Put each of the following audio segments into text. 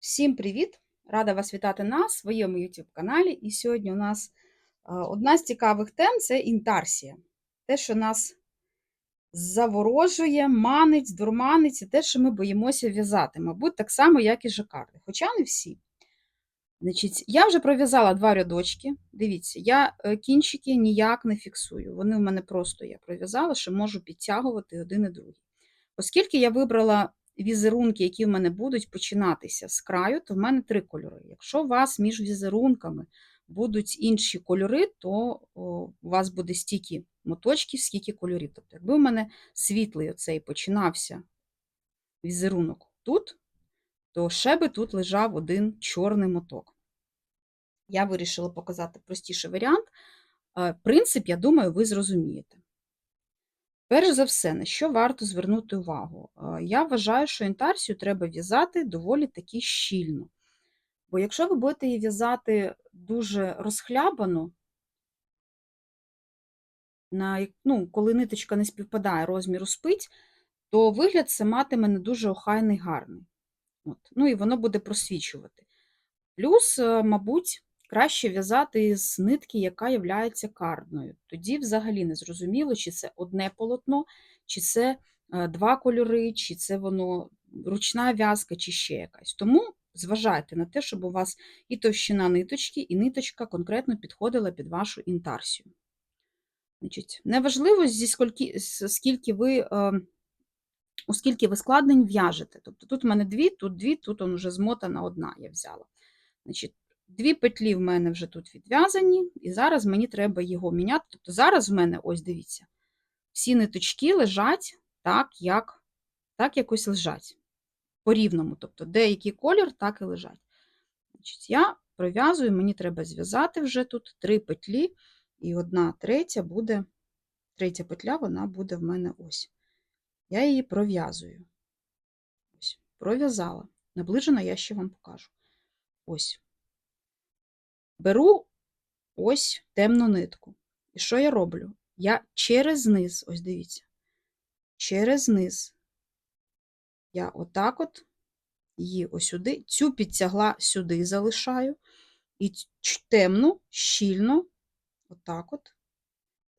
Всім привіт! Рада вас вітати на своєму YouTube каналі. І сьогодні у нас одна з цікавих тем це інтарсія. Те, що нас заворожує, манить, дурманить, і те, що ми боїмося в'язати, мабуть, так само, як і жакарди. Хоча не всі. Значить, Я вже пров'язала два рядочки. Дивіться, я е, кінчики ніяк не фіксую. Вони в мене просто я пров'язала, що можу підтягувати один і другий. Оскільки я вибрала візерунки, які в мене будуть починатися з краю, то в мене три кольори. Якщо у вас між візерунками будуть інші кольори, то у вас буде стільки моточків, скільки кольорів. Тобто, якби у мене світлий оцей починався візерунок тут, то ще би тут лежав один чорний моток. Я вирішила показати простіший варіант. Принцип, я думаю, ви зрозумієте. Перш за все, на що варто звернути увагу? Я вважаю, що інтарсію треба в'язати доволі таки щільно. Бо якщо ви будете її в'язати дуже розхлябано, на, ну, коли ниточка не співпадає розміру спиць, то вигляд це матиме не дуже охайний гарний. От. Ну і воно буде просвічувати. Плюс, е, мабуть, краще в'язати з нитки, яка є кардною. Тоді взагалі не зрозуміло, чи це одне полотно, чи це е, два кольори, чи це воно ручна в'язка, чи ще якась. Тому зважайте на те, щоб у вас і товщина ниточки, і ниточка конкретно підходила під вашу інтарсію. Значить, Неважливо, зі скільки, скільки ви. Оскільки ви складнень в'яжете. Тобто тут в мене дві, тут дві, тут он вже змотана одна я взяла. Значить, Дві петлі в мене вже тут відв'язані, і зараз мені треба його міняти. Тобто зараз в мене, ось дивіться, всі ниточки лежать так, як так якось лежать. По рівному. Тобто, деякий колір, так і лежать. Значить, Я пров'язую, мені треба зв'язати вже тут три петлі, і одна третя буде, третя петля, вона буде в мене ось. Я її пров'язую. Ось, Пров'язала. Наближено я ще вам покажу. Ось. Беру ось темну нитку. І що я роблю? Я через низ, ось дивіться, через низ. Я отак от її ось сюди, цю підтягла сюди залишаю, і темну, щільно, отак от,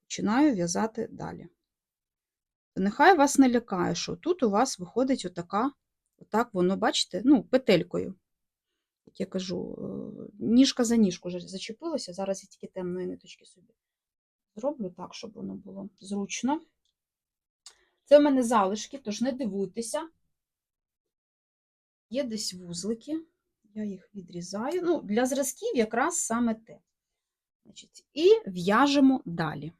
починаю в'язати далі. Нехай вас не лякає, що тут у вас виходить отака, отак воно, бачите, ну, петелькою як я кажу, е, ніжка за ніжку вже зачепилася. Зараз я тільки темної ниточки собі зроблю так, щоб воно було зручно. Це в мене залишки, тож не дивуйтеся. Є десь вузлики, я їх відрізаю. Ну, Для зразків якраз саме те. Значить, І в'яжемо далі.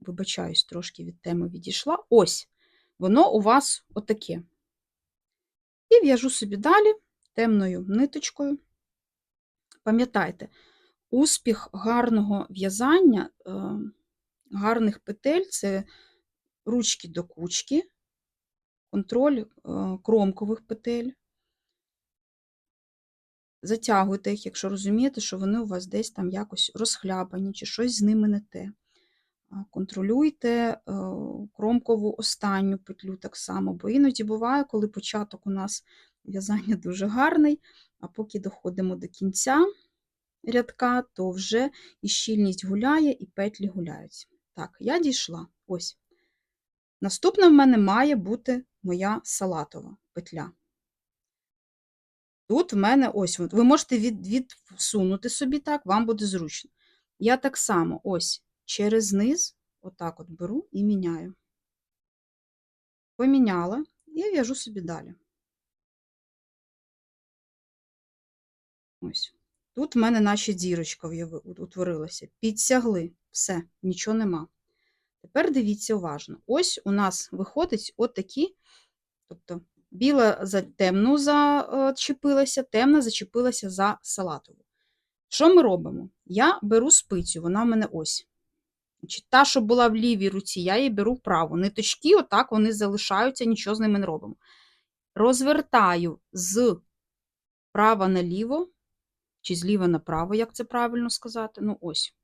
Вибачаюсь, трошки від теми відійшла. Ось, воно у вас отаке. І в'яжу собі далі темною ниточкою. Пам'ятайте, успіх гарного в'язання, е, гарних петель це ручки до кучки, контроль е, кромкових петель. Затягуйте їх, якщо розумієте, що вони у вас десь там якось розхляпані, чи щось з ними не те. Контролюйте е, кромкову останню петлю так само, бо іноді буває, коли початок у нас в'язання дуже гарний, а поки доходимо до кінця рядка, то вже і щільність гуляє, і петлі гуляють. Так, я дійшла. Ось. Наступна в мене має бути моя салатова петля. Тут в мене ось, ви можете від, відсунути собі так, вам буде зручно. Я так само ось через низ, отак от беру і міняю. Поміняла і в'яжу собі далі. Ось. Тут в мене наче дірочка утворилася. Підсягли. Все, нічого нема. Тепер дивіться уважно. Ось у нас виходить отакі, тобто біла за темну зачепилася, темна зачепилася за салатову. Що ми робимо? Я беру спицю, вона в мене ось. Та, що була в лівій руці, я її беру вправо. Ниточки, отак вони залишаються, нічого з ними не робимо. Розвертаю з права наліво, чи зліва направо, як це правильно сказати. Ну, ось.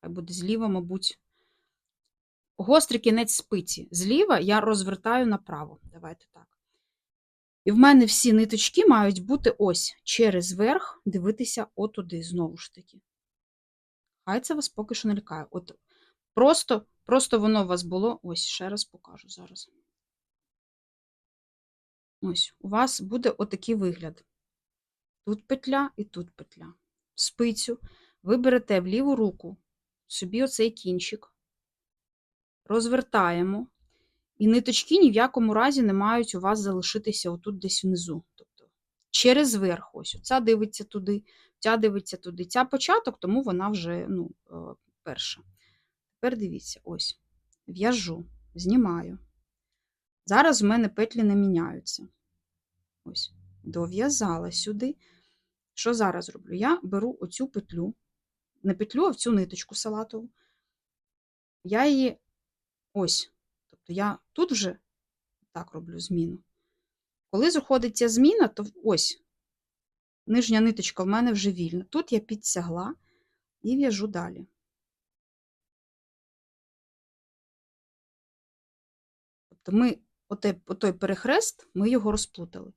Хай буде зліва, мабуть. Гострий кінець спиці. Зліва я розвертаю направо. Давайте так. І в мене всі ниточки мають бути ось через верх, дивитися отуди, знову ж таки. Хай це вас поки що не лякає. От просто, просто воно у вас було. Ось, ще раз покажу зараз. Ось, у вас буде отакий вигляд. Тут петля і тут петля. Спицю ви берете в ліву руку собі оцей кінчик, розвертаємо, і ниточки ні в якому разі не мають у вас залишитися отут десь внизу. Тобто через верх. Ось ця дивиться туди, ця дивиться туди. Ця початок, тому вона вже ну, е, перша. Тепер дивіться, ось. В'яжу, знімаю. Зараз в мене петлі не міняються. Ось, дов'язала сюди. Що зараз роблю? Я беру оцю петлю, не петлю, а цю ниточку салатову. Я її ось. Тобто я тут вже так роблю зміну. Коли заходить ця зміна, то ось нижня ниточка в мене вже вільна. Тут я підтягла і в'яжу далі. Тобто ми отой, отой перехрест, ми його розплутали.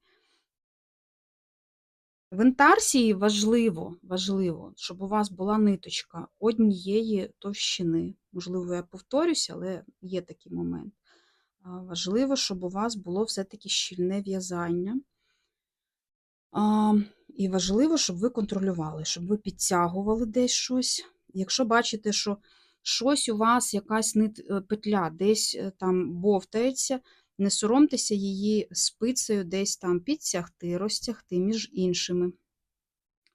В інтарсії важливо, важливо, щоб у вас була ниточка однієї товщини. Можливо, я повторюся, але є такий момент. Важливо, щоб у вас було все-таки щільне в'язання. І важливо, щоб ви контролювали, щоб ви підтягували десь щось. Якщо бачите, що щось у вас, якась е, петля десь е, там бовтається, не соромтеся її спицею десь там підтягти, розтягти між іншими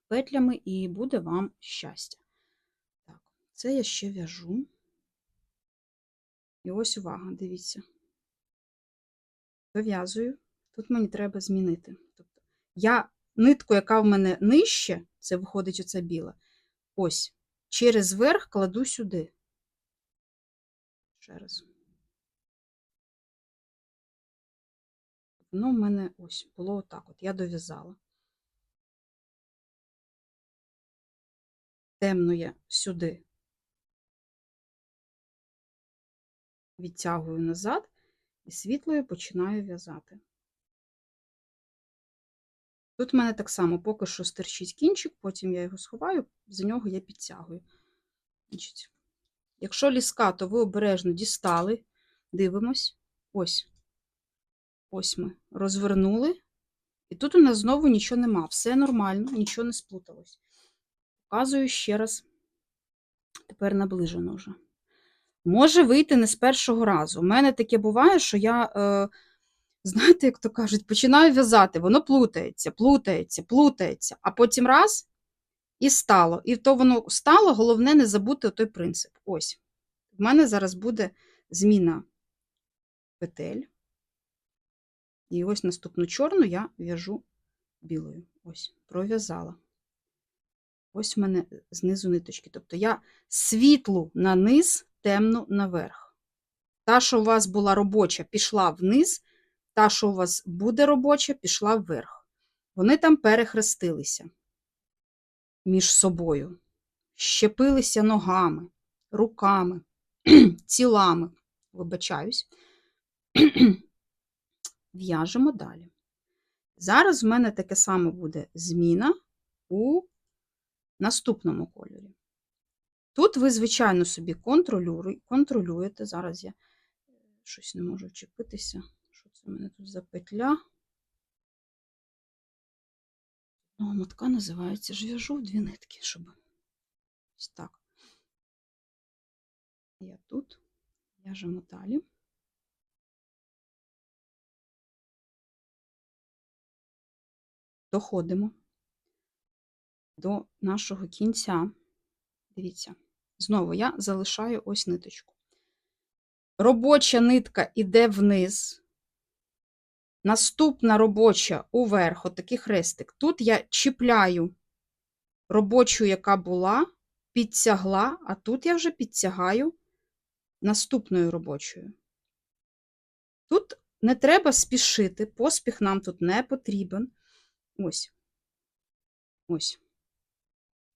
петлями, і буде вам щастя. Так, це я ще в'яжу. І ось увага, дивіться. Дов'язую. Тут мені треба змінити. Тобто, я нитку, яка в мене нижче, це виходить оця біла, ось, через верх кладу сюди. Ще раз. Воно в мене ось було отак. От я дов'язала. Темну я сюди відтягую назад і світлою починаю в'язати. Тут в мене так само поки що стирчить кінчик, потім я його сховаю, за нього я підтягую. Якщо ліска, то ви обережно дістали, дивимось. Ось. Ось ми розвернули. І тут у нас знову нічого нема. Все нормально, нічого не сплуталось. Показую ще раз, тепер наближено вже. Може вийти не з першого разу. У мене таке буває, що я, е, знаєте, як то кажуть, починаю в'язати, воно плутається, плутається, плутається, а потім раз і стало. І то воно стало, головне не забути той принцип. Ось. В мене зараз буде зміна петель. І ось наступну чорну я в'яжу білою. Ось, пров'язала. Ось в мене знизу ниточки. Тобто я світлу на низ, темну наверх. Та, що у вас була робоча, пішла вниз, та, що у вас буде робоча, пішла вверх. Вони там перехрестилися між собою, щепилися ногами, руками, тілами, вибачаюсь, в'яжемо далі. Зараз в мене таке саме буде зміна у наступному кольорі. Тут ви, звичайно, собі контролюєте. Зараз я щось не можу вчепитися. Що це в мене тут за петля? Ну, мотка називається ж в'яжу в дві нитки, щоб ось так. Я тут в'яжемо далі. Доходимо до нашого кінця. Дивіться, знову я залишаю ось ниточку. Робоча нитка йде вниз. Наступна робоча уверх, отакий хрестик. Тут я чіпляю робочу, яка була, підтягла, а тут я вже підтягаю наступною робочою. Тут не треба спішити, поспіх нам тут не потрібен. Ось. Ось.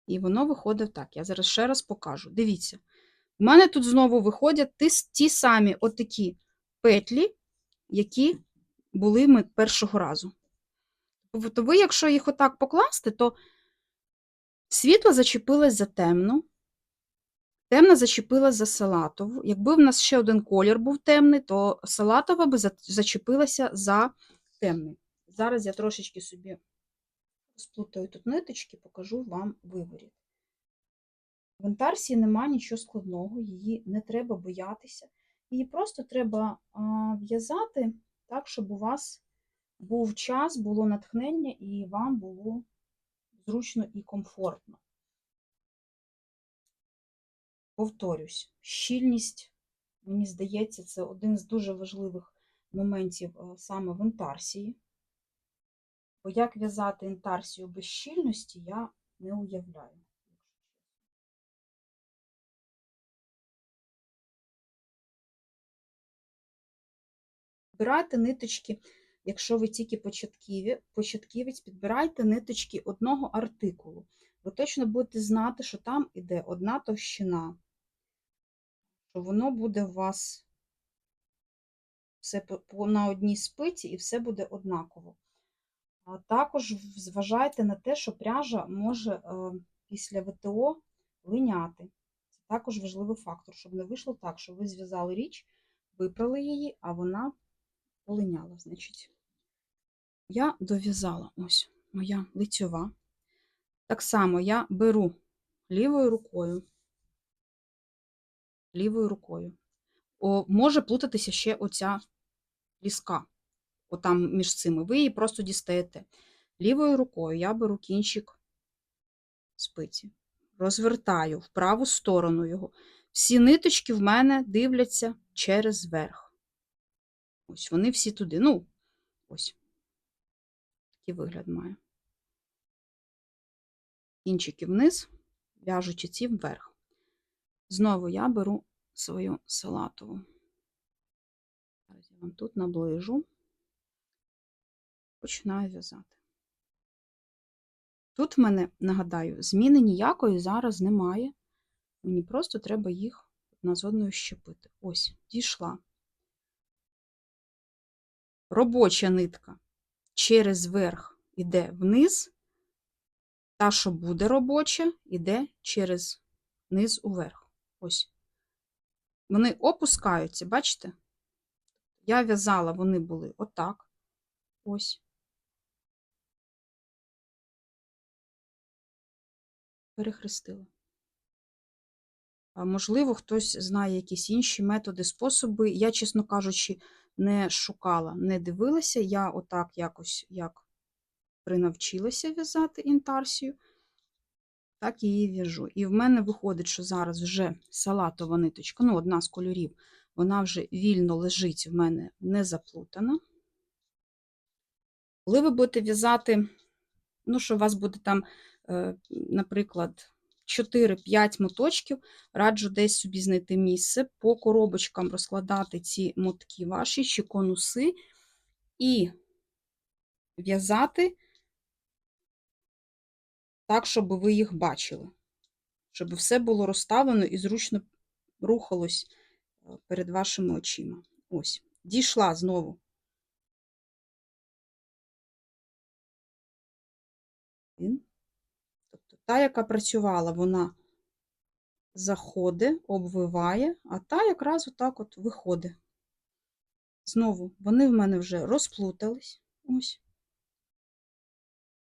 І воно виходить так. Я зараз ще раз покажу. Дивіться, у мене тут знову виходять ті, самі отакі петлі, які були ми першого разу. То ви, якщо їх отак покласти, то світло зачепилось за темну, темна зачепилась за салатову. Якби в нас ще один колір був темний, то салатова би зачепилася за темний. Зараз я трошечки собі сплутаю тут ниточки, покажу вам виворіт. В інтарсії нема нічого складного, її не треба боятися. Її просто треба в'язати так, щоб у вас був час, було натхнення і вам було зручно і комфортно. Повторюсь, щільність, мені здається, це один з дуже важливих моментів саме в інтарсії. Бо як в'язати інтарсію без щільності, я не уявляю. Підбирайте ниточки, якщо ви тільки початківі, початківець, підбирайте ниточки одного артикулу. Ви точно будете знати, що там іде одна товщина, що воно буде у вас все на одній спиці і все буде однаково. Також зважайте на те, що пряжа може е, після ВТО линяти. Це також важливий фактор, щоб не вийшло так, що ви зв'язали річ, випрали її, а вона полиняла. Значить, я дов'язала ось моя лицьова. Так само я беру лівою рукою, лівою рукою. О, може плутатися ще оця ліска, отам між цими. Ви її просто дістаєте. Лівою рукою я беру кінчик спиці, розвертаю в праву сторону його. Всі ниточки в мене дивляться через верх. Ось вони всі туди. Ну, ось. Такий вигляд має. Кінчики вниз, в'яжучи ці вверх. Знову я беру свою салатову. Зараз я вам тут наближу. Починаю в'язати. Тут в мене, нагадаю, зміни ніякої зараз немає. Мені просто треба їх одна з одною щепити. Ось, дійшла. Робоча нитка через верх іде вниз, та, що буде робоча, іде через низ уверх. Ось. Вони опускаються, бачите? Я в'язала, вони були отак. Ось. Перехрестила. Можливо, хтось знає якісь інші методи, способи. Я, чесно кажучи, не шукала, не дивилася. Я отак якось як принавчилася в'язати інтарсію, так її в'яжу. І в мене виходить, що зараз вже салатова ниточка, ну, одна з кольорів, вона вже вільно лежить в мене не заплутана. Коли ви будете в'язати, ну, що у вас буде там, наприклад, 4-5 моточків, раджу десь собі знайти місце, по коробочкам розкладати ці мотки ваші чи конуси і в'язати так, щоб ви їх бачили, щоб все було розставлено і зручно рухалось е, перед вашими очима. Ось, дійшла знову. Він. Та, яка працювала, вона заходить, обвиває, а та якраз отак от виходить. Знову, вони в мене вже розплутались. Ось.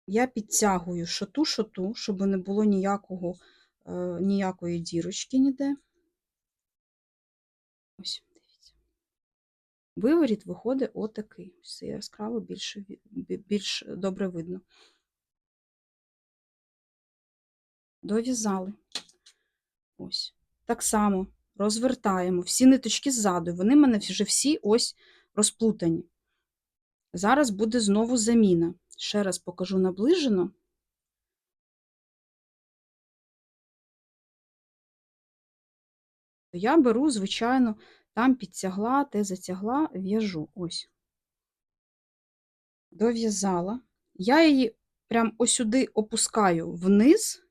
Я підтягую шоту шоту, щоб не було ніякого, е, ніякої дірочки ніде. Ось, дивіться. Виворіт виходить отакий. Це яскраво більше, більш добре видно. Дов'язали. Ось. Так само розвертаємо всі ниточки ззаду. Вони в мене вже всі ось розплутані. Зараз буде знову заміна. Ще раз покажу наближено. Я беру, звичайно, там підтягла, те затягла, в'яжу. Ось. Дов'язала. Я її прям ось сюди опускаю вниз,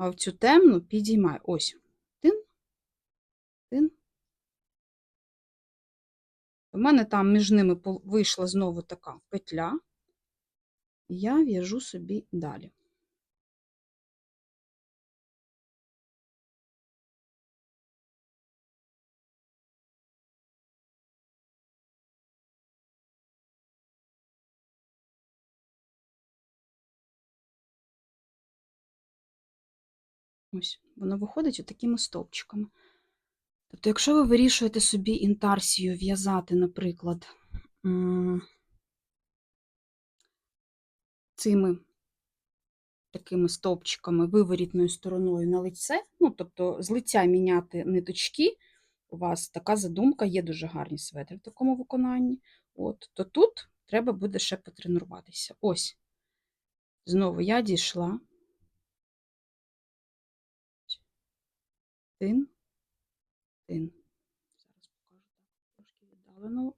а в цю темну підіймаю. Ось. Тин, тин. У мене там між ними вийшла знову така петля. І я в'яжу собі далі. Ось, воно виходить отакими стовпчиками. Тобто, якщо ви вирішуєте собі інтарсію в'язати, наприклад, цими такими стовпчиками виворітною стороною на лице, ну, тобто з лиця міняти ниточки, у вас така задумка, є дуже гарні светри в такому виконанні, от, то тут треба буде ще потренуватися. Ось, знову я дійшла. Тин, тин. Зараз покажу так, трошки віддалено.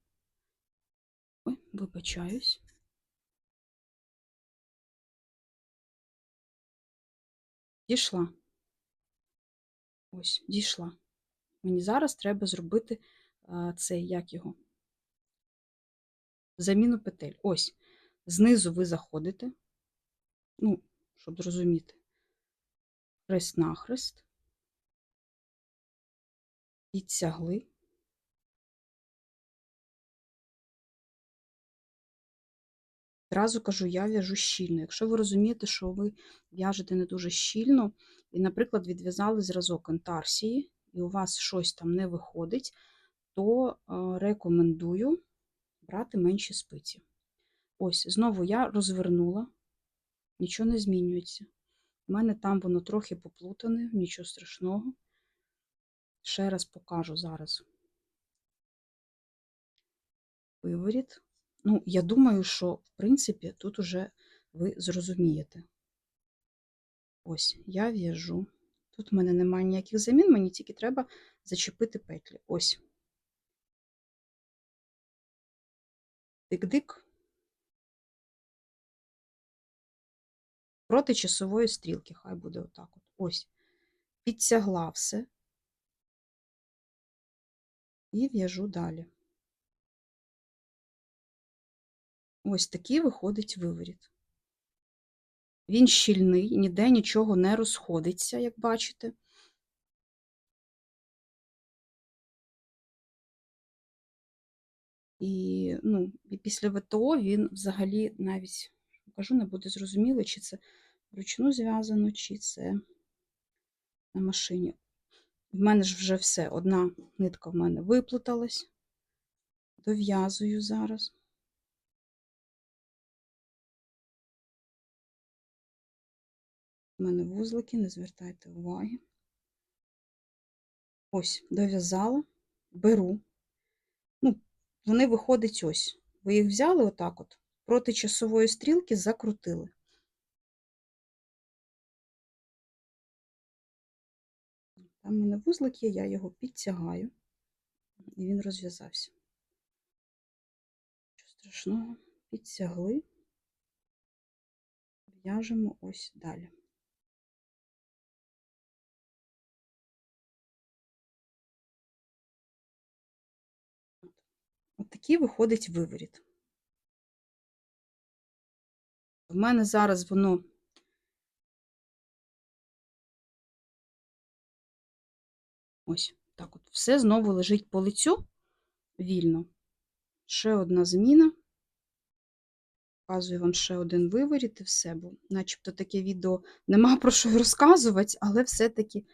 Ой, вибачаюсь. Дійшла. Ось, дійшла. Мені зараз треба зробити а, цей, як його, заміну петель. Ось, знизу ви заходите, ну, щоб зрозуміти, хрест-нахрест, підтягли. Зразу кажу, я в'яжу щільно. Якщо ви розумієте, що ви в'яжете не дуже щільно, і, наприклад, відв'язали зразок ентарсії, і у вас щось там не виходить, то е, рекомендую брати менші спиці. Ось, знову я розвернула, нічого не змінюється. У мене там воно трохи поплутане, нічого страшного. Ще раз покажу зараз. Виворіт. Ну, я думаю, що, в принципі, тут уже ви зрозумієте. Ось, я в'яжу. Тут в мене немає ніяких замін, мені тільки треба зачепити петлі. Ось. Дик-дик. Проти часової стрілки, хай буде отак от. Ось. Підтягла все. І в'яжу далі. Ось такий виходить виворіт. Він щільний, ніде нічого не розходиться, як бачите. І, ну, і після ВТО він взагалі навіть, кажу, не буде зрозуміло, чи це вручну зв'язано, чи це на машині. В мене ж вже все, одна нитка в мене виплуталась, дов'язую зараз. У мене вузлики, не звертайте уваги. Ось, дов'язала, беру. Ну, вони виходять ось. Ви їх взяли отак от, проти часової стрілки закрутили. У мене вузлик є, я його підтягаю, і він розв'язався. Нічого страшного, підтягли, в'яжемо ось далі. От такий виходить виворіт. В мене зараз воно ось так от. Все знову лежить по лицю вільно. Ще одна зміна. Показую вам ще один виворіт і все, бо начебто таке відео нема про що розказувати, але все-таки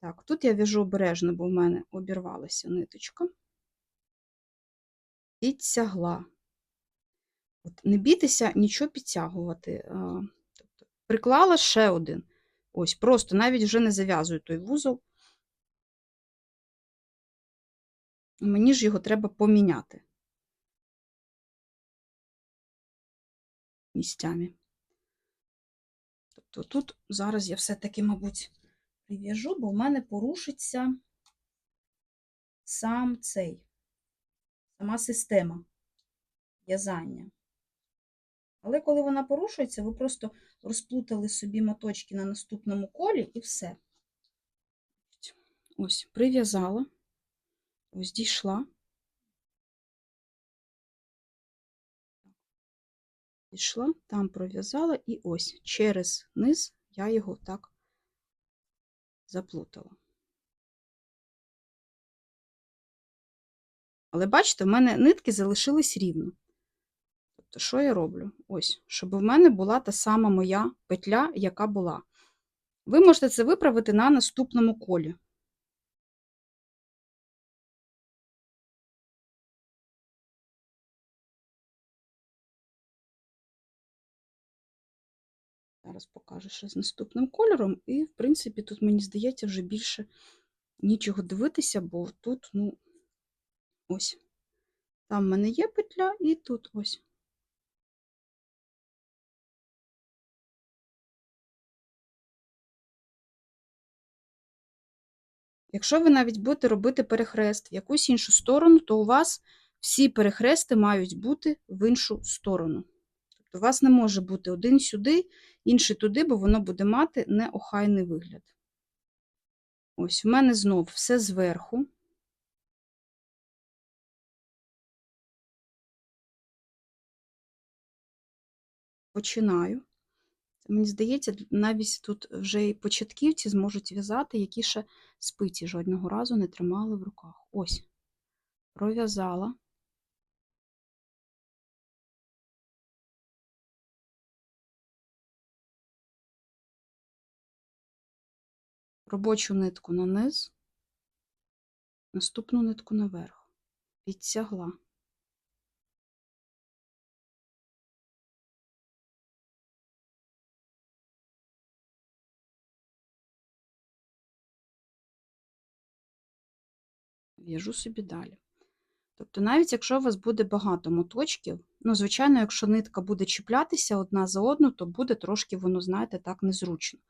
так, тут я в'яжу обережно, бо в мене обірвалася ниточка підтягла. От, Не бійтеся нічого підтягувати. Тобто, Приклала ще один. Ось, просто навіть вже не зав'язую той вузол. Мені ж його треба поміняти місцями. Тобто тут зараз я все-таки, мабуть, прив'яжу, бо в мене порушиться сам цей сама система в'язання. Але коли вона порушується, ви просто розплутали собі моточки на наступному колі і все. Ось, прив'язала, ось дійшла. пішла, там пров'язала, і ось через низ я його так заплутала. Але бачите, в мене нитки залишились рівно. Тобто, що я роблю? Ось, щоб в мене була та сама моя петля, яка була. Ви можете це виправити на наступному колі. Зараз покажу ще з наступним кольором, і, в принципі, тут, мені здається, вже більше нічого дивитися, бо тут, ну, ось. Там в мене є петля, і тут ось. Якщо ви навіть будете робити перехрест в якусь іншу сторону, то у вас всі перехрести мають бути в іншу сторону. Тобто у вас не може бути один сюди, інший туди, бо воно буде мати неохайний вигляд. Ось, в мене знов все зверху. Починаю. Мені здається, навіть тут вже і початківці зможуть в'язати, які ще спиці жодного разу не тримали в руках. Ось, пров'язала. Робочу нитку на низ, наступну нитку наверх, підтягла. в'яжу собі далі. Тобто, навіть якщо у вас буде багато моточків, ну, звичайно, якщо нитка буде чіплятися одна за одну, то буде трошки воно, знаєте, так незручно.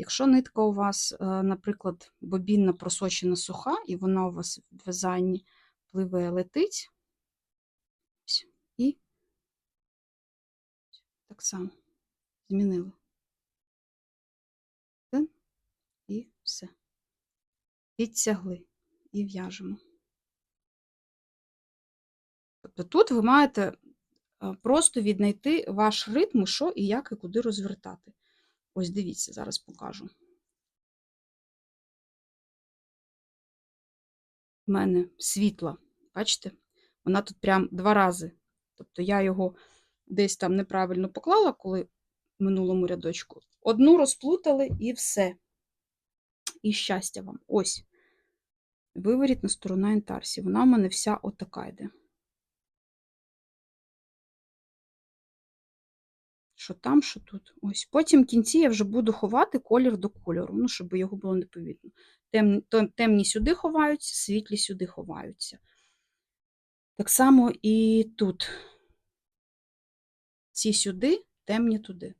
Якщо нитка у вас, е, наприклад, бобінна просочена суха, і вона у вас в в'язанні пливе летить, і так само змінили. І все. Підтягли і в'яжемо. Тобто тут ви маєте е, просто віднайти ваш ритм, що і як і куди розвертати. Ось дивіться, зараз покажу. У мене світла, бачите? Вона тут прям два рази. Тобто я його десь там неправильно поклала, коли в минулому рядочку. Одну розплутали і все. І щастя вам. Ось виворітна сторона інтарсі. Вона в мене вся отака йде. Що там, що тут. Ось. Потім в кінці я вже буду ховати колір до кольору, ну, щоб його було не Тем, темні сюди ховаються, світлі сюди ховаються. Так само і тут. Ці сюди, темні туди.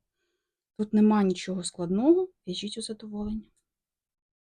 Тут нема нічого складного, в'яжіть у задоволення.